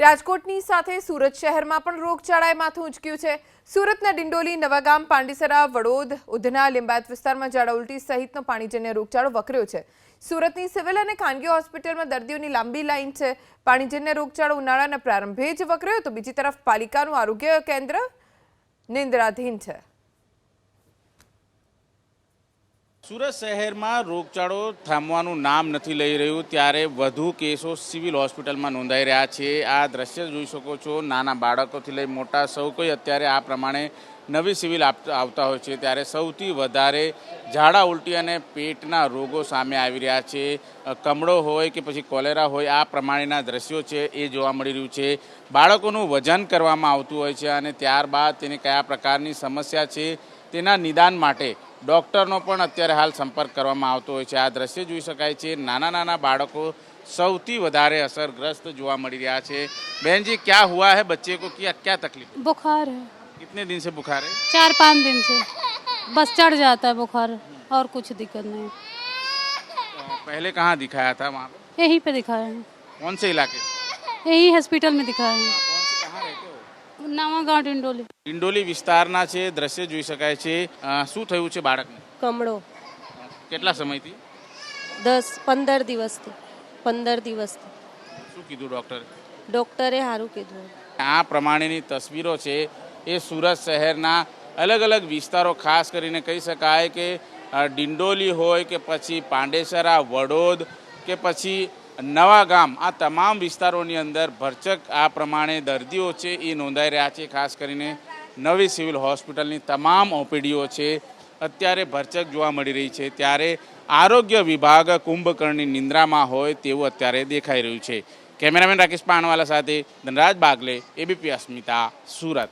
રાજકોટની સાથે સુરત શહેરમાં પણ રોગચાળાએ માથું ઉંચક્યું છે. સુરતના ડિંડોલી, નવાગામ, પાંડીસરા, વડોદ, ઉધના, લિંબાયત વિસ્તારમાં ઝાડા ઉલટી સહિતનો પાણીજન્ય રોગચાળો વકર્યો છે. સુરતની સિવિલ અને ખાનગી હોસ્પિટલમાં દર્દીઓની લાંબી લાઈન છે. પાણીજન્ય રોગચાળો ઉનાળાના પ્રારંભે જ વકર્યો, તો બીજી તરફ પાલિકાનું આરોગ્ય કેન્દ્ર નિંદ્રાધીન છે. સુરત શહેરમાં રોગચાળો થામવાનું નામ નથી લઈ રહ્યું, ત્યારે વધુ કેસો સિવિલ હોસ્પિટલમાં નોંધાઈ રહ્યા છે. આ દ્રશ્ય જોઈ શકો છો, નાના બાળકોથી લઈ મોટા સૌ કોઈ અત્યારે આ પ્રમાણે નવી સિવિલ આવતા હોય છે. ત્યારે સૌથી વધારે ઝાડા ઉલટી અને પેટના રોગો સામે આવી રહ્યા છે. કમળો હોય કે પછી કોલેરા હોય, આ પ્રમાણેના દ્રશ્યો છે, એ જોવા મળી રહ્યું છે. બાળકોનું વજન કરવામાં આવતું હોય છે અને ત્યારબાદ તેને કયા પ્રકારની સમસ્યા છે, તેના નિદાન માટે ડૉક્ટરનો પણ અત્યારે હાલ સંપર્ક કરવામાં આવતો હોય છે આ દ્રશ્ય જોઈ શકાય છે નાના નાના બાળકો સૌથી વધારે અસરગ્રસ્ત જોવા મળી રહ્યા છે बहन जी क्या हुआ है बच्चे को क्या क्या तकलीफ बुखार है कितने दिन से बुखार है चार पाँच दिन से बस चढ़ जाता है बुखार और कुछ दिक्कत नहीं अ, पहले कहाँ दिखाया था वहाँ पे यहीं पे दिखाए हैं कौन से इलाके से यही हॉस्पिटल में दिखाए हैं कौन से कहाँ रहते નવા ડિંડોલી ડિંડોલી વિસ્તારના છે દ્રશ્ય જોઈ શકાય છે. શું થયું છે બાળકને? કમળો. કેટલા સમયથી? દસ પંદર દિવસથી પંદર દિવસથી. શું કીધું ડૉક્ટરે? ડૉક્ટરે સારું કીધું. આ પ્રમાણેની તસવીરો છે એ સુરત શહેરના અલગ અલગ વિસ્તારો ખાસ કરીને કહી શકાય કે ડિંડોલી હોય કે પછી પાંડેસરા વડોદ કે પછી નવા ગામ, આ તમામ વિસ્તારોની અંદર ભરચક આ પ્રમાણે દર્દીઓ છે, એ નોંધાઈ રહ્યા છે, ખાસ કરીને નવી સિવિલ હોસ્પિટલની તમામ ઓપીડીઓ છે. અત્યારે ભરચક જોવા મળી રહી છે. ત્યારે આરોગ્ય વિભાગ કુંભકર્ણની નિંદ્રામાં હોય તેવું અત્યારે દેખાઈ રહ્યું છે. કેમેરામેન રાકેશ પાણવાલા સાથે ધનરાજ બાગલે, એબીપી અસ્મિતા, સુરત.